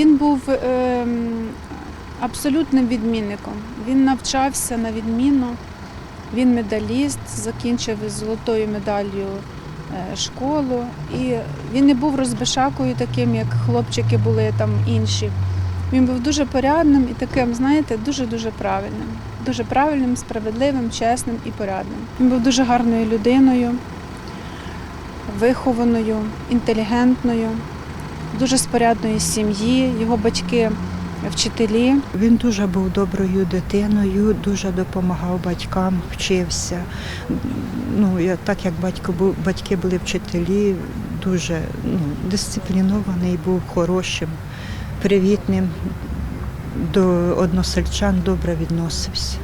Він був ем, абсолютним відмінником. Він навчався на відмінно. Він медаліст, закінчив із золотою медаллю е, школу. І він не був розбишакою таким, як хлопчики були там інші. Він був дуже порядним і таким, знаєте, дуже-дуже правильним. Дуже правильним, справедливим, чесним і порядним. Він був дуже гарною людиною, вихованою, інтелігентною, дуже спорядної сім'ї. Його батьки вчителі. Він дуже був доброю дитиною, дуже допомагав батькам, вчився. Ну, я, так як батько був, батьки були вчителі, дуже ну, дисциплінований, був хорошим, привітним, до односельчан добре відносився.